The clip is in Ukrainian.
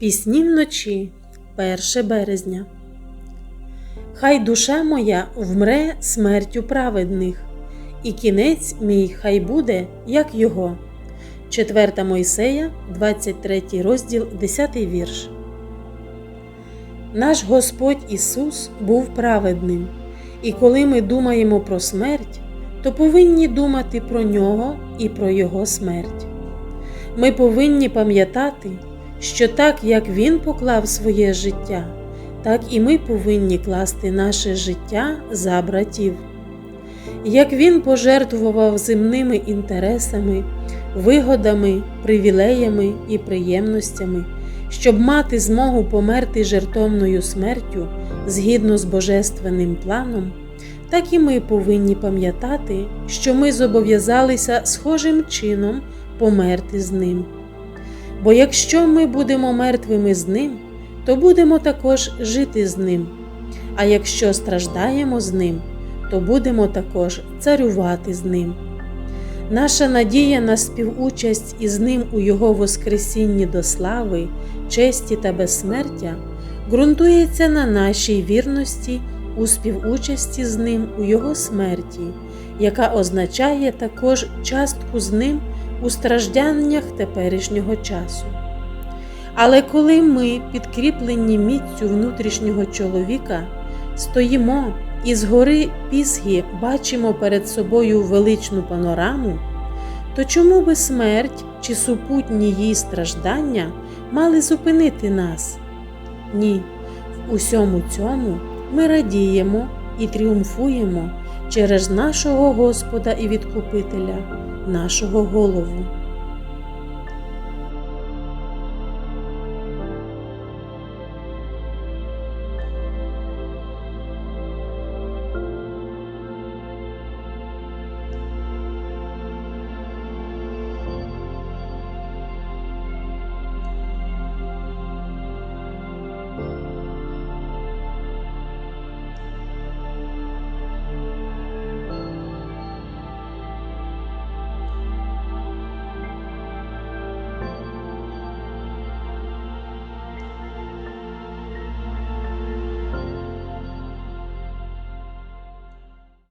Пісні вночі 1 березня. Хай душа моя вмре смертю праведних, і кінець мій хай буде, як його. 4 Мойсея, 23 розділ, 10 вірш. Наш Господь Ісус був праведним, і коли ми думаємо про смерть, то повинні думати про Нього і про Його смерть. Ми повинні пам'ятати, що так як Він поклав своє життя, так і ми повинні класти наше життя за братів. Як Він пожертвував земними інтересами, вигодами, привілеями і приємностями, щоб мати змогу померти жертовною смертю згідно з божественним планом, так і ми повинні пам'ятати, що ми зобов'язалися схожим чином померти з ним. Бо якщо ми будемо мертвими з ним, то будемо також жити з ним, а якщо страждаємо з ним, то будемо також царювати з ним. Наша надія на співучасть із ним у Його Воскресінні до слави, честі та безсмертя ґрунтується на нашій вірності у співучасті з ним у Його смерті, яка означає також частку з ним у стражданнях теперішнього часу. Але коли ми, підкріплені міцю внутрішнього чоловіка, стоїмо і з гори Пісгі бачимо перед собою величну панораму, то чому би смерть чи супутні її страждання мали зупинити нас? Ні, в усьому цьому ми радіємо і тріумфуємо через нашого Господа і Відкупителя, нашого голову.